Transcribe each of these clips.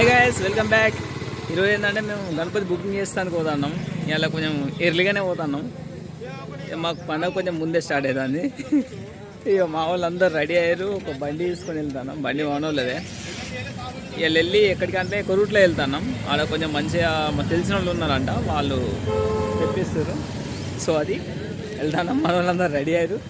Hey guys welcome back ఈరోజు ఏంటంటే మేము గణపతి బుకింగ్ చేస్తానికి పోతున్నాం. ఇలా కొంచెం ఎర్లీగానే పోతున్నాం. ఇక మాకు పండుగ కొంచెం ముందే స్టార్ట్ అవుతుంది ఇక మా వాళ్ళందరూ రెడీ అయ్యారు. ఒక బండి తీసుకొని వెళ్తున్నాం. బండి మానవులదే వీళ్ళు వెళ్ళి ఎక్కడికంటే కొరుట్లో వెళ్తున్నాం. ఆడ కొంచెం మంచిగా మాకు తెలిసిన వాళ్ళు ఉన్నారంట. వాళ్ళు తెప్పిస్తారు. సో అది వెళ్తాను మన వాళ్ళందరూ రెడీ అయ్యారు.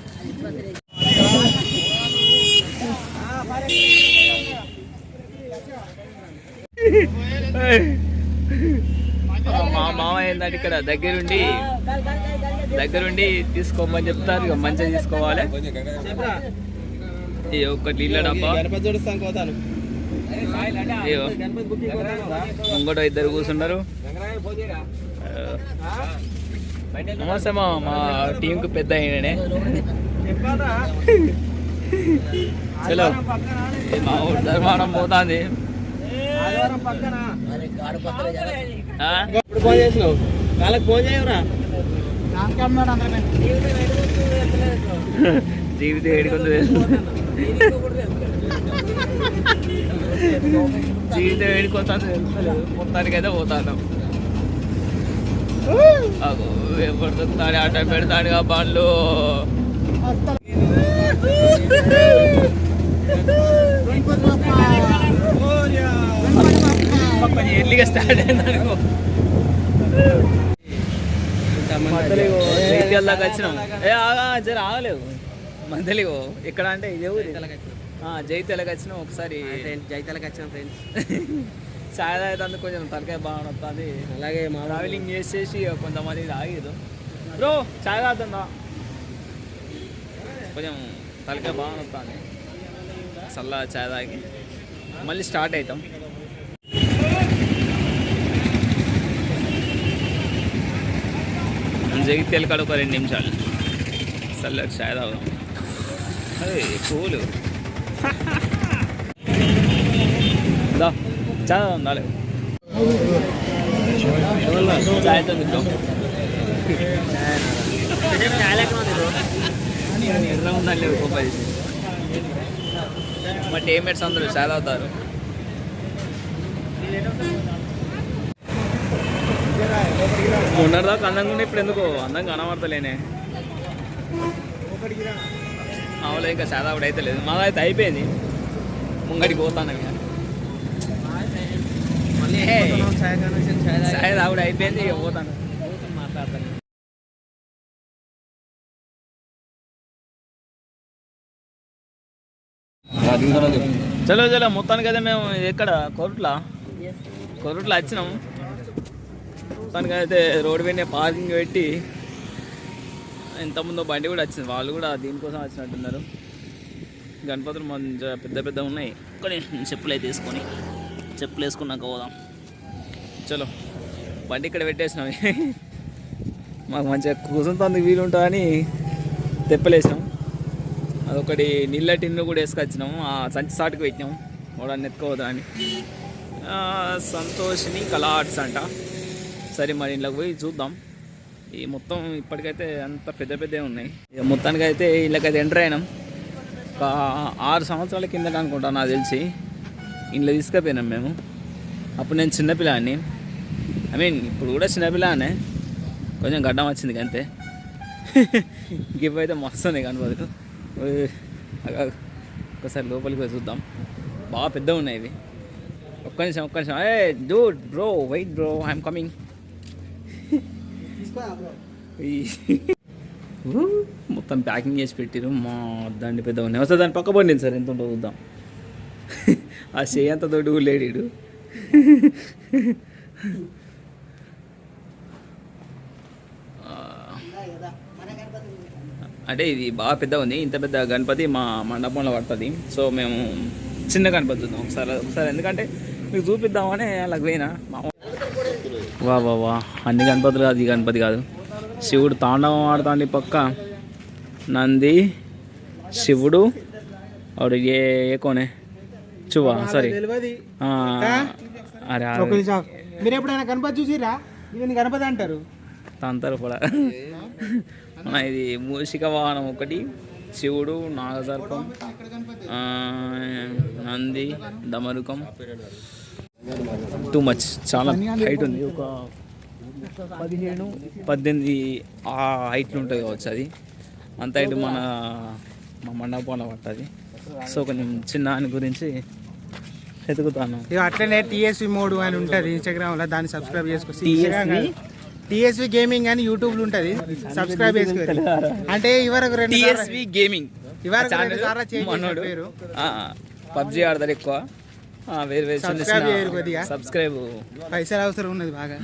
మా మామ ఏంటంటే ఇక్కడ దగ్గరుండి దగ్గరుండి తీసుకోమని చెప్తారు ఇక మంచిగా తీసుకోవాలి. ఈ ఒక్కటి ఇళ్ళ డబ్బా. ముంగట ఇద్దరు కూర్చున్నారు. నమస్తే మా మా టీంకి పెద్ద అయిననే చలో. ఇది మా ఊరు ధర్మానం పోతుంది? ఇప్పుడు ఫోన్ చేసినావు? వాళ్ళకి ఫోన్ చేయవురా? జీవితం ఏడుకుంది జీవితం మొత్తానికి అయితే పోతాను. దొరుకుతాడు? ఆట పెడతాడుగా బండ్లు కొంచెం ఎర్లీగా స్టార్ట్ అయింది అనుకో. దాకా వచ్చినాం. ఏ ఆగా జర ఆగలేవు. మధ్యలో ఇక్కడ అంటే ఇదే ఊరి జైత్యాలకు వచ్చినాం ఒకసారి. జైతాలకు వచ్చిన ఫ్రెండ్స్. చాయ్ తాగేందుకు కొంచెం తలకాయ బాగా వస్తుంది. అలాగే మా ట్రావెలింగ్ చేసేసి కొంతమంది తాగేదు బ్రో చాయ్ తాగుతుందా కొంచెం తలకాయ బాగా వస్తుంది. చల్ల చాయ్ తాగి. మళ్ళీ స్టార్ట్ అవుతాం జగిత్యాల కాడ ఒక రెండు నిమిషాలు. చల్లటి చాయ్ తాగుదాం. అదే కూలు దా చాయ్ తాగుదాం దాలే చాయ్తో తింటాం ఎర్ర ఉందండి గొప్ప మా టీమ్మేట్స్ అందరూ చాలా అవుతారు మొన్నటిదాకా అందంగా ఉండే ఇప్పుడు ఎందుకు అందంగా కనబడతలేనే. అవులే ఇంకా చాలా కూడా అయితే లేదు. మాది అయితే అయిపోయింది. ముంగడికి పోతాను తాగుడు అయిపోయింది ఇక పోతాను మాట్లాడతాను చలో చలో మొత్తానికి అయితే మేము ఎక్కడ? కొరుట్లా? కొరుట్లా వచ్చినాం. మొత్తానికి అయితే రోడ్డు పైన పార్కింగ్ పెట్టి ఇంతకుముందు బండి కూడా వచ్చింది. వాళ్ళు కూడా దీనికోసం వచ్చినట్టున్నారు. గణపతులు మంచిగా పెద్ద పెద్ద ఉన్నాయి. ఒక్కడే చెప్పులు అయితే తీసుకొని చెప్పులు వేసుకున్నాక పోదాం. చలో బండి ఇక్కడ పెట్టేసినాం. మాకు మంచిగా కూర్చుంటుంది వీలు ఉంటుందని తెప్పలేసినాం. అదొకటి నీళ్ళ టిన్ను కూడా వేసుకొచ్చినాము ఆ సంచి సాటుకు పెట్టినాం. కూడా నెత్తుకోవద్దా అని సంతోషిని కళా ఆర్ట్స్ అంట. సరే మరి ఇంట్లోకి పోయి చూద్దాం. ఈ మొత్తం ఇప్పటికైతే అంత పెద్ద పెద్దవి ఉన్నాయి. ఇక మొత్తానికి అయితే ఇళ్ళకైతే ఎంటర్ అయినాం. ఒక ఆరు సంవత్సరాల కిందట అనుకుంటా నాకు తెలిసి ఇంట్లో తీసుకుపోయినాం మేము. అప్పుడు నేను చిన్నపిల్లాన్ని ఐ మీన్ ఇప్పుడు కూడా చిన్నపిల్లానే కొంచెం గడ్డం వచ్చింది అంతే గిఫ్ అయితే మస్తు ఉన్నాయి కనబడుతు ఒకసారి లోపలికి పోయి చూద్దాం. బాగా పెద్దగా ఉన్నాయి ఇవి. ఒక్క నిమిషం ఒక్క నిమిషం. ఏ dude bro wait bro I'm coming మొత్తం ప్యాకింగ్ చేసి పెట్టిరు. మా దాన్ని పెద్ద ఉన్నాయి వస్తే దాని పక్క పండింది సార్. ఎంత ఉంటుందో చూద్దాం. ఆ చేయి అంత దొడ్డు లేడీడు అంటే ఇది బాగా పెద్ద ఉంది. ఇంత పెద్ద గణపతి మా మండపంలో పడుతుంది. సో మేము చిన్న గణపతి చూద్దాం. ఒకసారి ఒకసారి ఎందుకంటే మీకు చూపిద్దామని అలా పోయినా. మా వా వా వా. అన్ని గణపతులు కాదు ఈ గణపతి కాదు. శివుడు తాండవం ఆడుతాండి పక్క. నంది శివుడు ఆవిడ ఏ ఏ కోనే? చువా సారీ అరే. మీరు ఎప్పుడైనా గణపతి చూసిరా గణపతి అంటారు. తంతరు కూడా. మన ఇది మూషిక వాహనం ఒకటి. శివుడు నాగసర్పం నంది దమరుకం. టూ మచ్ చాలా హైట్ ఉంది. ఒక పదిహేను పద్దెనిమిది ఆ హైట్లో ఉంటుంది కావచ్చు అది. అంత హైట్ మన మా మండపంలో పట్టది సో కొంచెం చిన్న దాని గురించి వెతుకుతాను. ఇక అట్లనే టీఎస్వి మోడ్ అని ఉంటుంది ఇన్స్టాగ్రామ్లో దాన్ని సబ్స్క్రైబ్ చేసుకోవచ్చు? టీఎస్వి గేమింగ్ అని యూట్యూబ్లో ఉంటుంది సబ్స్క్రైబ్ చేసుకోవాలి అంటే ఇవరకు రెండు టిఎస్వి గేమింగ్ ఇవరకు రెండు సార్లు చేంజ్ చేసిన మనోడు. పేరు. పబ్జి ఆడతారు ఎక్కువ. వేరు చిన్న. సబ్స్క్రైబ్ పైసలు అవసరం ఉన్నది బాగా.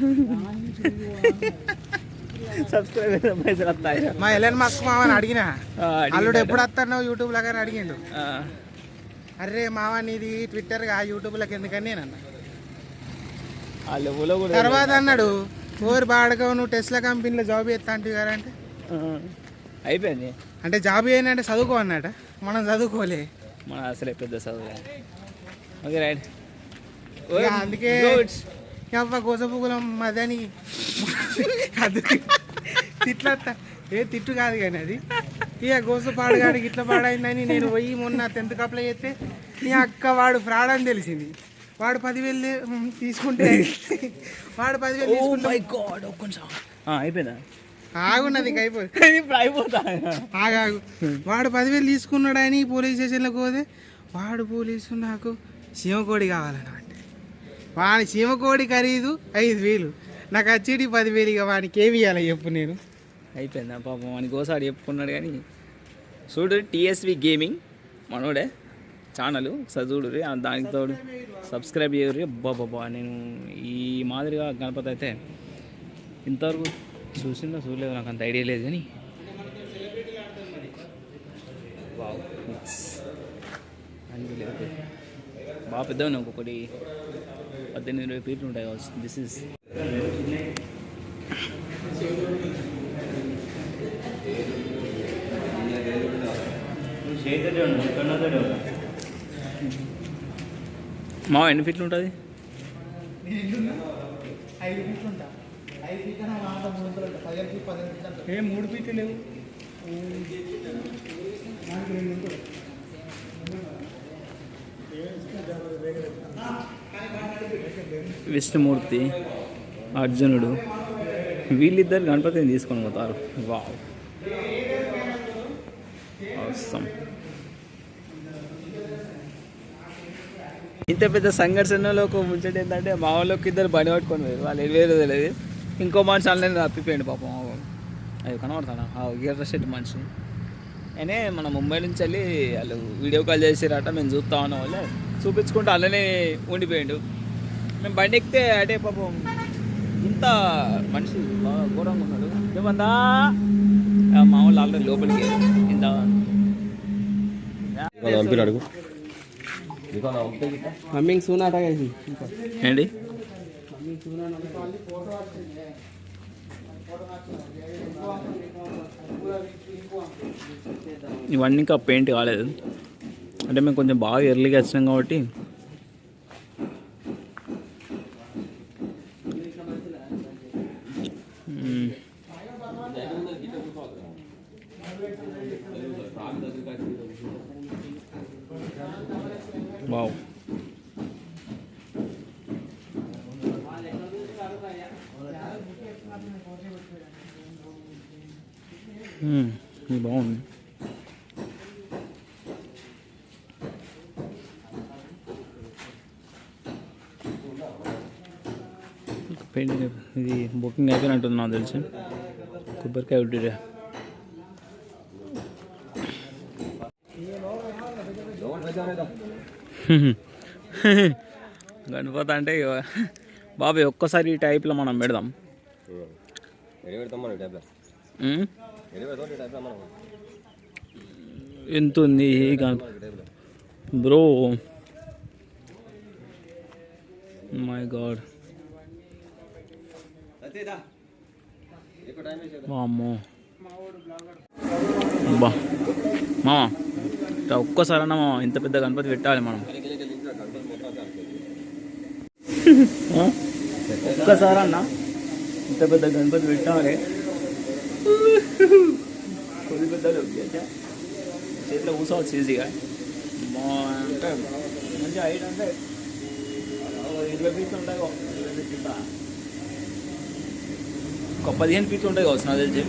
సబ్స్క్రైబ్ పైసలు వస్తాయి? మా ఎలన్ మస్క్ మామని అడిగిన. ఆ. అల్లుడు ఎప్పుడు వస్తున్నావు యూట్యూబ్ లాగా అడిగిండు. ఆ, అరే మామ నీది ట్విట్టర్గా యూట్యూబ్ లకి ఎందుకని నేను అన్నా ఆ తర్వాత అన్నాడు ఓరు బాడగా నువ్వు టెస్లా కంపెనీలో జాబ్ చేస్తా అంటే కదా అంటే. ఆ, అయిపోయింది. అంటే జాబ్ ఏంటంటే చదువుకో అన్నట. మనం చదువుకోలే. మన అసలే పెద్ద చదువు. ఓకే రైట్ ఇక అందుకే అవ్వ గోసపుగులం మదని తిట్ల ఏ తిట్టు కాదు కానీ అది. ఇక గోస పాడుగాడికి ఇట్లా పాడైందని నేను పోయి మొన్న టెన్త్ అప్లై చేస్తే నీ అక్క వాడు ఫ్రాడ్ అని తెలిసింది. వాడు పదివేలు తీసుకుంటే వాడు పదివేలు అయిపోయిందా? ఆగున్నది ఇంక అయిపోతా. ఆగాగు. వాడు పదివేలు తీసుకున్నాడని పోలీస్ స్టేషన్లోకి పోతే వాడు పోలీసు నాకు సీమకోడి కావాలని అంటే వాడి సీమకోడి ఖరీదు ఐదు వేలు. నాకు వచ్చేటి పదివేలు ఇక వాడికి ఏమి ఇవ్వాలి చెప్పు నేను. అయిపోయిందా పాపం. వాని గోసాడు చెప్పుకున్నాడు కానీ చూడు టిఎస్వి గేమింగ్ మనోడే ఛానల్ చదువుడు దానికి తోడు సబ్స్క్రైబ్ చేయరు బాబా నేను ఈ మాదిరిగా గణపతి అయితే ఇంతవరకు చూసిందో చూడలేదు నాకు అంత ఐడియా లేదు కానీ. Wow, it's. బాగా పెద్ద ఒక్కొక్కటి పద్దెనిమిది ఇరవై ఫీట్లు ఉంటాయి కావచ్చు. దిస్ ఇస్ మా ఎన్ని ఫీట్లు ఉంటుంది? ఏ మూడు పీట్లు లేవు. విష్ణుమూర్తి అర్జునుడు వీళ్ళిద్దరు గణపతిని తీసుకొని పోతారు. వావ్. అవసరం ఇంత పెద్ద సంఘర్షణలో ఒక ముచ్చట ఏంటంటే మా వాళ్ళకి ఇద్దరు బండి పట్టుకొని పోయారు. వాళ్ళు ఎటు తెలియదు. ఇంకో మనిషి ఆన్లైన్ తప్పిపోయాడు పాపం. అవి కనబడతాను ఆ గీర్ర షర్ట్ మనిషి. అయినా మన ముంబై నుంచి వెళ్ళి వాళ్ళు వీడియో కాల్ చేసిరట మేము చూస్తా ఉన్న వాళ్ళే చూపించుకుంటూ అలానే ఉండిపోయాడు. మేము బండి ఎక్కితే అంటే పాపం ఇంత మనిషి బాగా ఘోరంగా ఉన్నాడు. ఏమందా మా వాళ్ళు ఆల్రెడీ లోపలికి ఇంత. అడుగు. మమ్మీకి సూనాట కలిసి ఏంటి? ఇవన్నీ ఇంకా పెయింట్ కాలేదు. అంటే మేము కొంచెం బాగా ఎర్లీగా వచ్చినాం కాబట్టి మ్మ్. వావ్ మ్మ్. ఇది బాగుంది పెయింటింగ్ ఇది బుకింగ్ అయిపోయినట్టుంది నాకు తెలిసి. కొబ్బరికాయ ఉడ్డిరే గణపతి అంటే బాబాయ్ ఒక్కసారి ఈ టైప్లో మనం పెడదాం. ఎంత ఉంది గణపతి బ్రో మై గాడ్. మామ ఒక్కసారన్నా మామ ఇంత పెద్ద గణపతి పెట్టాలి మనం? ఒక్కసారన్నా ఇంత పెద్ద గణపతి పెట్టాలి. కొద్ది పెద్దలు చేతిలో కూర్చోవచ్చు ఈజీగా. అంటే మంచి హైట్ అంటే ఇరవై ఫీట్లు ఉంటాయి. ఇరవై ఫీట్లు? ఒక పదిహేను ఫీట్లు ఉంటాయి కావచ్చు నాకు తెలిసి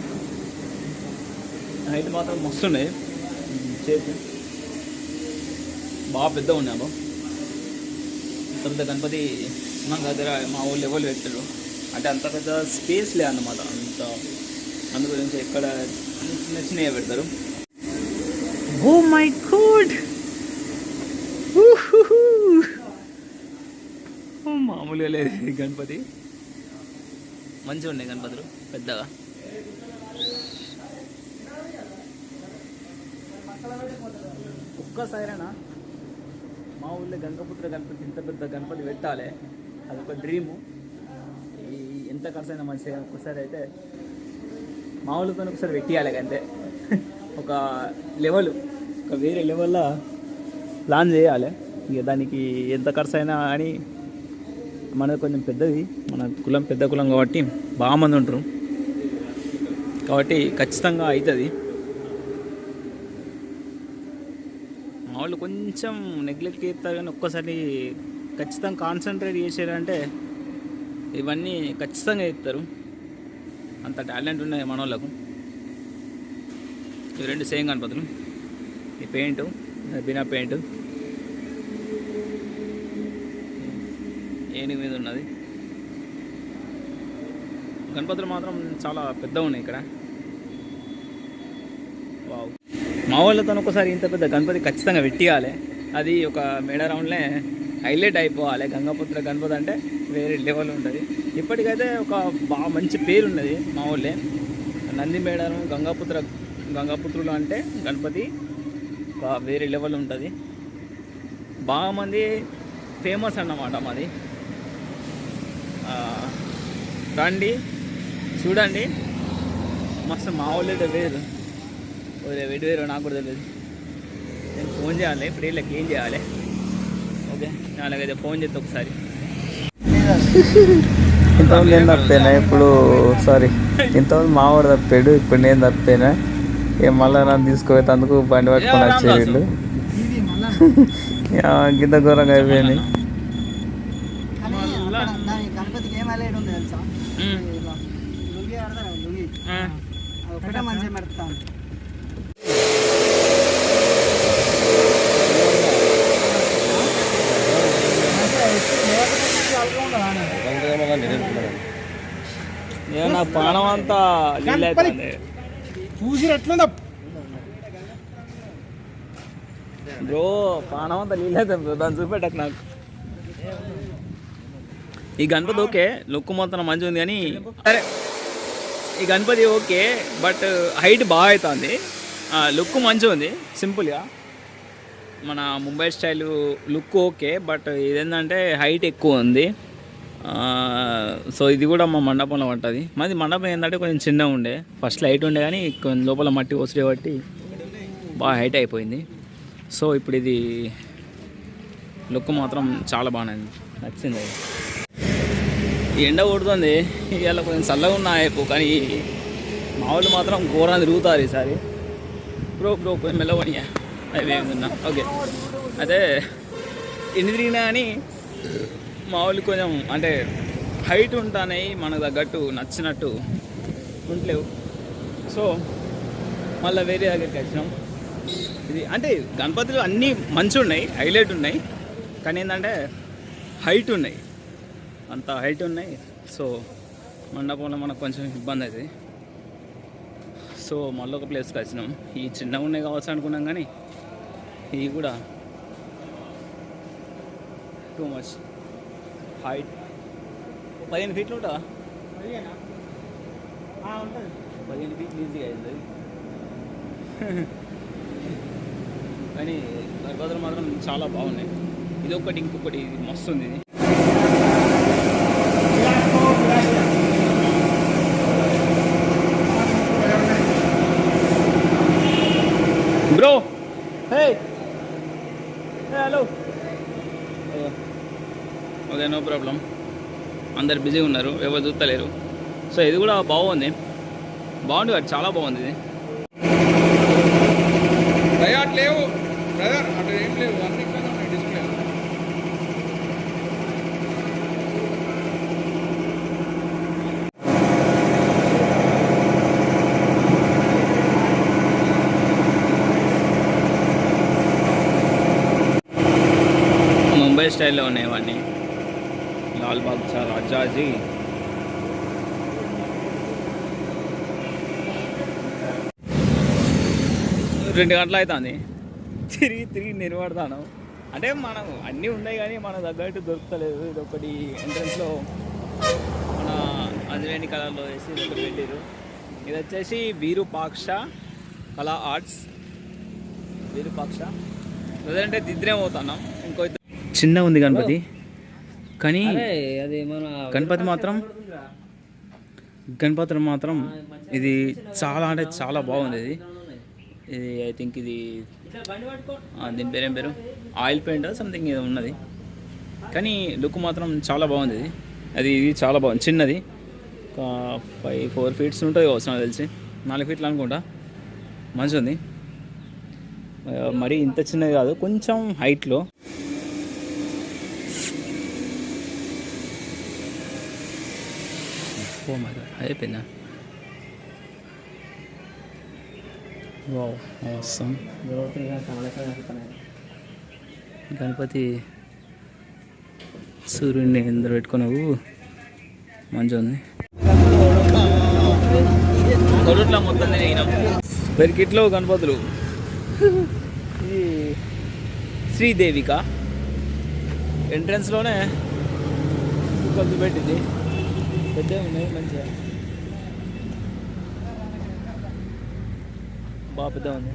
హైట్ మాత్రం మస్తు ఉన్నాయి చేతి. బాగా పెద్ద ఇంత పెద్ద గణపతి మన దగ్గర మా ఊళ్ళు ఎవరు పెట్టారు అంటే అంత పెద్ద స్పేస్ లే అన్నమాట. అంత అందు గురించి ఎక్కడ చిన్న చిన్నవి పెడతారు. ఓ మై గాడ్ మామూలుగా లేదు గణపతి. మంచిగా ఉన్నాయి గణపతులు పెద్దగా. ఒక్కసారైనా మా ఊళ్ళో గంగపుత్ర గణపతి ఇంత పెద్ద గణపతి పెట్టాలి. అదొక డ్రీము ఈ ఎంత ఖర్చు అయినా మంచిగా ఒక్కసారి అయితే మా ఊళ్ళతో ఒకసారి పెట్టియాలి అంతే. ఒక లెవెల్ ఒక వేరే లెవెల్లో ప్లాన్ చేయాలి. ఇక దానికి ఎంత ఖర్చు అయినా అని మనది కొంచెం పెద్దది మన కులం పెద్ద కులం కాబట్టి బాగా మంది ఉంటారు. కాబట్టి ఖచ్చితంగా అవుతుంది. మా వాళ్ళు కొంచెం నెగ్లెక్ట్ చేస్తారు కానీ ఒక్కసారి ఖచ్చితంగా కాన్సన్ట్రేట్ చేసారంటే ఇవన్నీ ఖచ్చితంగా ఇస్తారు అంత టాలెంట్ ఉన్నాయి మన వాళ్ళకు. ఇవి రెండు సేమ్ గణపతులు ఈ పెయింట్ బినా పెయింట్ ఏనుగు మీద ఉన్నది. గణపతులు మాత్రం చాలా పెద్దగా ఉన్నాయి ఇక్కడ. వావ్. మా వాళ్ళతో ఒకసారి ఇంత పెద్ద గణపతి ఖచ్చితంగా పెట్టియాలి అది ఒక మేడ రౌండ్లే హైలైట్ అయిపోవాలి. గంగాపుత్ర గణపతి అంటే వేరే లెవెల్ ఉంటుంది. ఇప్పటికైతే ఒక బాగా మంచి పేరు ఉన్నది మా ఊళ్ళే. నంది మేడారం గంగాపుత్ర గంగాపుత్రులు అంటే గణపతి వేరే లెవెల్ ఉంటుంది. బాగా మంది ఫేమస్ అన్నమాట మాది. రండి. చూడండి. మస్తు మా వాళ్ళు వేరు. వెడి వేరు నాకు కూడా తెలియదు. నేను ఫోన్ చేయాలి ఇప్పుడు వీళ్ళకి ఏం చేయాలి? ఓకే అలాగైతే ఫోన్ చేస్తే ఒకసారి. ఇంతకుముందు నేను తప్పేనా ఇప్పుడు సారీ ఇంతకుముందు మావాడు తప్పాడు ఇప్పుడు నేను తప్పేనా. ఏం మళ్ళీ నన్ను తీసుకుపోయేందుకు బండి పట్టుకొని వచ్చే వీళ్ళు గింత ఘోరంగా అయిపోయింది. గణపతికి ఏం హైలైట్ ఉంది తెలుసా? లుంగి ఆడతారు లుంగి? ఒకటే మంచిగా. ఏమన్నా అంతా బ్రో పానం అంతా నీళ్ళు అవుతుంది బ్రో దాన్ని చూపెట్టకు నాకు. ఈ గణపతి ఓకే లుక్ మొత్తం మంచిగా ఉంది కానీ సరే ఈ గణపతి ఓకే బట్ హైట్ బాగా అవుతుంది. లుక్ మంచిగా ఉంది సింపుల్గా మన Mumbai style look okay but ఇదేంటంటే హైట్ ఎక్కువ ఉంది. సో ఇది కూడా మా మండపంలో పట్టది మాది మండపం ఏంటంటే కొంచెం చిన్నగా ఉండే ఫస్ట్ లైట్ ఉండే కానీ కొంచెం లోపల మట్టి వసడే బట్టి బాగా హైట్ అయిపోయింది. సో ఇప్పుడు ఇది లుక్ మాత్రం చాలా బాగానే ఉంది. నచ్చింది. అది ఎండ కొడుతుంది. ఇవాళ కొంచెం చల్లగా ఉన్నాయి అయిపో కానీ మా వాళ్ళు మాత్రం ఘోరం తిరుగుతారు ఈసారి. బ్రో బ్రో కొంచెం మెల్లవనియా అవి ఏమున్నా ఓకే. అయితే ఎన్ని తిరిగినా కానీ మా వాళ్ళు కొంచెం అంటే హైట్ ఉంటానే మనకు తగ్గట్టు నచ్చినట్టు ఉండలేవు. సో మళ్ళీ వేరే దగ్గరికి వచ్చినాం. ఇది అంటే గణపతులు అన్నీ మంచి ఉన్నాయి హైలైట్ ఉన్నాయి. కానీ ఏంటంటే హైట్ ఉన్నాయి. అంత హైట్ ఉన్నాయి. సో మండపంలో మనకు కొంచెం ఇబ్బంది అవుతుంది సో మళ్ళీ ఒక ప్లేస్కి వచ్చినాం. ఈ చిన్నగా ఉన్నాయి కావచ్చు అనుకున్నాం కానీ ఇవి కూడా టూ మచ్ హైట్ పదిహేను ఫీట్లు ఉంటుందా. పదిహేను ఫీట్లు ఈజీగా అయింది. కానీ గర్భద్రం మాత్రం చాలా బాగున్నాయి. ఇది ఒకటి ఇంకొకటి మస్తు ఉంది. ఇది bro hey hello okay no problem అందరు బిజీగా ఉన్నారు ఎవరు చూస్తలేరు సో ఇది కూడా బాగుంది. బాగుంది కదా చాలా బాగుంది ఇది. లేవు. బ్రదర్ అటు ఏం లేవు. స్టైల్లో ఉన్నాయి లాల్ బాగ్చా రాజాజీ. రెండు గంటలు అవుతుంది తిరిగి తిరిగి నిలబడతాను. అంటే మనం అన్నీ ఉన్నాయి కానీ మన తగ్గట్టు దొరుకుతలేదు. ఇది ఒకటి ఎంట్రన్స్లో మన అంజనేని కలర్లో వేసి ఇది ఒకటి పెట్టారు ఇది వచ్చేసి వీరుపాక్ష కళా ఆర్ట్స్. వీరుపాక్ష లేదంటే దిద్రే పోతున్నాం. ఇంకో చిన్న ఉంది గణపతి. కానీ గణపతి మాత్రం గణపతి మాత్రం ఇది చాలా అంటే చాలా బాగుంది ఇది. ఇది ఐ థింక్ ఇది దీని పేరేం పేరు? ఆయిల్ పెయింట్ సంథింగ్ ఏదో ఉన్నది. కానీ లుక్ మాత్రం చాలా బాగుంది ఇది. అది ఇది చాలా బాగుంది. చిన్నది. ఒక ఫైవ్ ఫోర్ ఫీట్స్ ఉంటుంది కావచ్చు నాకు తెలిసి. నాలుగు ఫీట్లు అనుకుంటా. మంచిగా ఉంది మరీ ఇంత చిన్నది కాదు. కొంచెం హైట్లో ఓ మై గాడ్ అయిపోయిందా వావ్ అవసరం గణపతి సూర్యుడిని ఎందరు పెట్టుకున్నావు మంచిగా ఉంది కొడుట్లా మొత్తం తిరిగినాం పెరికిట్లో గణపతులు? ఇది శ్రీదేవిక ఎంట్రన్స్లోనే కొద్ది పెట్టింది. పెద్ద ఉన్నాయి మంచిగా. బాగా పెద్ద ఉంది.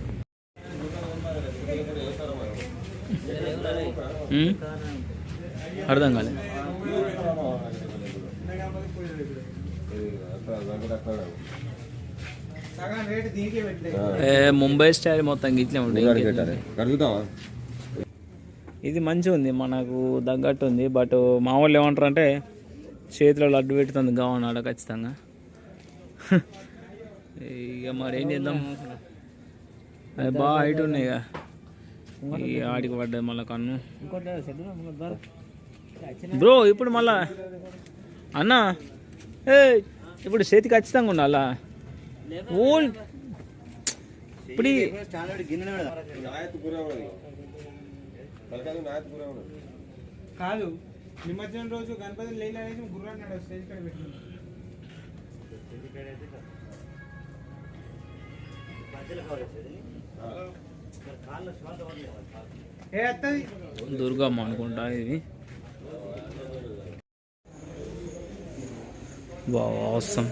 ఉమ్? అర్థం కాలేదు ముంబై స్టైల్ మొత్తం ఇట్లే ఉంటాయి ఇది మంచిగా ఉంది మనకు తగ్గట్టు ఉంది బట్ మా వాళ్ళు ఏమంటారు అంటే చేతిలో లడ్డు పెట్టుతుంది కావన్నాడు ఖచ్చితంగా. ఇక మరి ఏం చేద్దాం? అది బాగా హైట్ ఉన్నాయి ఇక ఈ ఆడికి పడ్డది మళ్ళీ కన్ను. బ్రో ఇప్పుడు మళ్ళా. అన్న. ఏ ఇప్పుడు చేతి ఖచ్చితంగా ఉండాలా? ఓల్. ఇప్పుడు కాదు. నిమజ్జనం రోజు గణపతి అనేసి గుర్రాన్ని స్టేజ్ కాడ పెట్టింది అత్తది దుర్గమ్మ అనుకుంటా ఇది. వావ్ అవసరం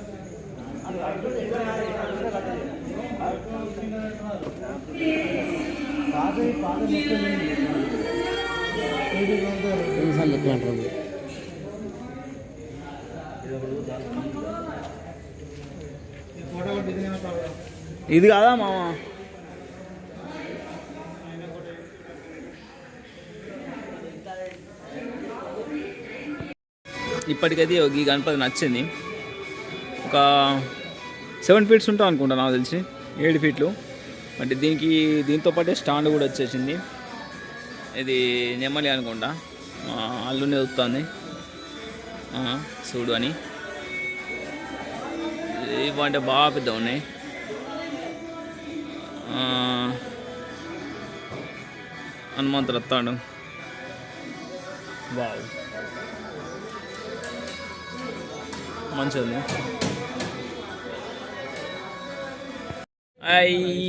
ఇది కాదా మామ? ఇప్పటికైతే ఈ గణపతి నచ్చింది. ఒక సెవెన్ ఫీట్స్ ఉంటాం అనుకుంటా నాకు తెలిసి. ఏడు ఫీట్లు అంటే దీనికి దీంతో పాటే స్టాండ్ కూడా వచ్చేసింది. ఇది నెమ్మలి అనుకుంటా. అల్లునే వస్తుంది చూడు అని. ఇవి అంటే బాగా పెద్ద ఉన్నాయి. ఆ, హనుమంతుడు వస్తాడు. వావ్. మంచిది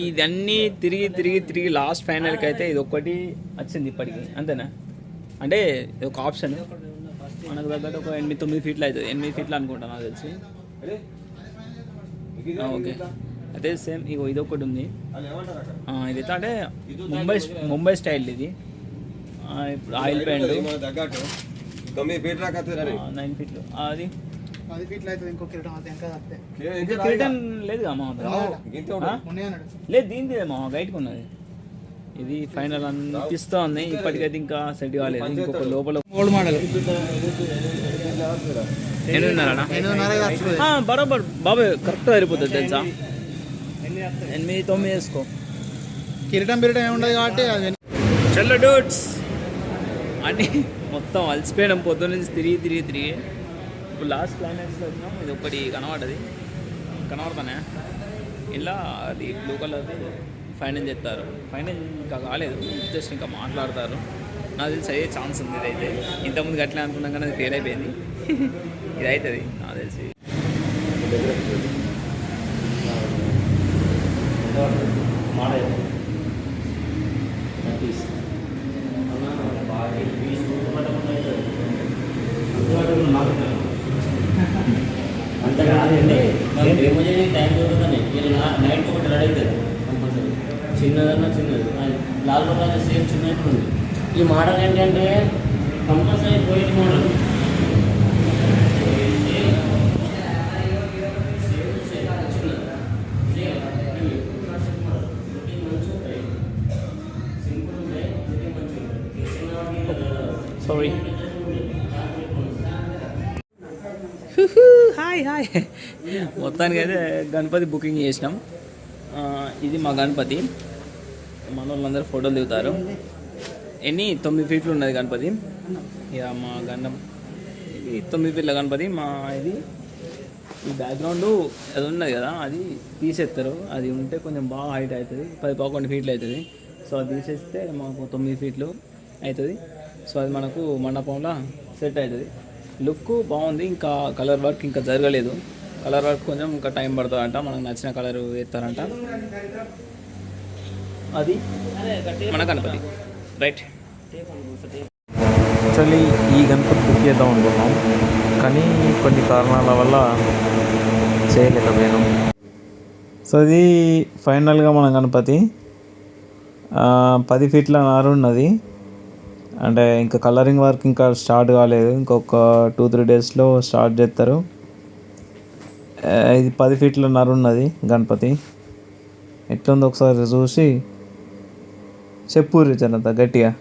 ఇదన్నీ తిరిగి తిరిగి తిరిగి లాస్ట్ ఫైనల్కి అయితే ఇది ఒక్కటి వచ్చింది ఇప్పటికి. అంతేనా? అంటే ఇది ఒక ఆప్షన్ మనకు తగ్గట్టు ఒక ఎనిమిది తొమ్మిది ఫీట్లు అవుతుంది ఎనిమిది ఫీట్లు అనుకుంటా నాకు తెలిసి. ఓకే. అయితే సేమ్ ఇగో ఇది ఒకటి ఉంది. ఇది ఎట్లా అంటే ముంబై ముంబై స్టైల్ ఇది. ఆ, ఇప్పుడు ఆయిల్ పెయింట్ నైన్ ఫీట్లు అది. పది ఫీట్లు అవుతుంది ఇంకో కిరీటం అంతే ఇంకా అంతే. ఇంకా కిరీటం లేదు లేదు దీనిది మా గైడ్కి ఉన్నది. ఇది ఫైనల్ అనిపిస్తూ ఉంది ఇప్పటికైతే ఇంకా సెట్ కాలేదు. ఇంకొక లోపల ఓల్డ్ మోడల్ ఎనిమిదిన్నర బరాబర్. బాబాయ్ కరెక్ట్ సరిపోతుంది తెలుసా? ఎనిమిది తొమ్మిది వేసుకో. కిరీటం బిరీటం ఏముండదు కాబట్టి అది చల్ల డూట్స్ అని మొత్తం అలసిపోయినాం పొద్దున్న నుంచి తిరిగి తిరిగి తిరిగి. ఇప్పుడు లాస్ట్ క్లైమాక్స్లో వచ్చినాం. ఇది ఒకటి కనబడది కనబడతానే. ఇలా అది బ్లూ కలర్ ఫైనల్ చేస్తారు. ఫైనల్ ఇంకా కాలేదు. జస్ట్ ఇంకా మాట్లాడతారు. నాకు తెలిసి అయ్యే ఛాన్స్ ఉంది ఇదైతే. ఇంతకుముందు అట్లా అనుకున్నాం కానీ అది ఫెయిల్ అయిపోయింది. ఇది అవుతుంది నాకు తెలిసి. అంత కాదండి మరి డెమో చేయడానికి టైం దొరుకుతుంది ఇలా నైట్ ఒకటి రెడీ అవుతుంది కంపల్సరీ. చిన్నదన్నా చిన్నది. లాల్ బాగా సేమ్ చిన్నది ఉంది. ఈ మోడల్ ఏంటంటే కంపల్సరీ పోయిన మోడల్ హాయ్ హాయ్. మొత్తానికి అయితే గణపతి బుకింగ్ చేసినాం. ఇది మా గణపతి. మన వాళ్ళందరూ ఫోటోలు దిగుతారు. ఎన్ని? తొమ్మిది ఫీట్లు ఉన్నది గణపతి. ఇక మా గండం ఇది తొమ్మిది ఫీట్ల గణపతి. మా ఇది ఈ బ్యాక్గ్రౌండ్ అది ఉన్నది కదా అది తీసేస్తారు. అది ఉంటే కొంచెం బాగా హైట్ అవుతుంది. పది పదకొండు ఫీట్లు అవుతుంది. సో అది తీసేస్తే మాకు తొమ్మిది ఫీట్లు అవుతుంది. సో అది మనకు మండపంలో సెట్ అవుతుంది. లుక్ బాగుంది ఇంకా కలర్ వర్క్ ఇంకా జరగలేదు. కలర్ వర్క్ కొంచెం ఇంకా టైం పడుతుందంట మనకు నచ్చిన కలర్ వేస్తారంట. అది మన గణపతి. రైట్. యాక్చువల్లీ ఈ గణపతి బుక్ చేద్దాం అనుకున్నాం కానీ కొన్ని కారణాల వల్ల చేయలేకపోయాను. సో ఇది ఫైనల్గా మన గణపతి. పది ఫీట్ల నారు ఉన్నది. అంటే ఇంకా కలరింగ్ వర్క్ ఇంకా స్టార్ట్ కాలేదు. ఇంకొక టూ త్రీ డేస్లో స్టార్ట్ చేస్తారు. ఇది పది ఫీట్ల ఉన్నది గణపతి. ఎట్లుందో ఒకసారి చూసి చెప్పుర్రి జనంత గట్టిగా.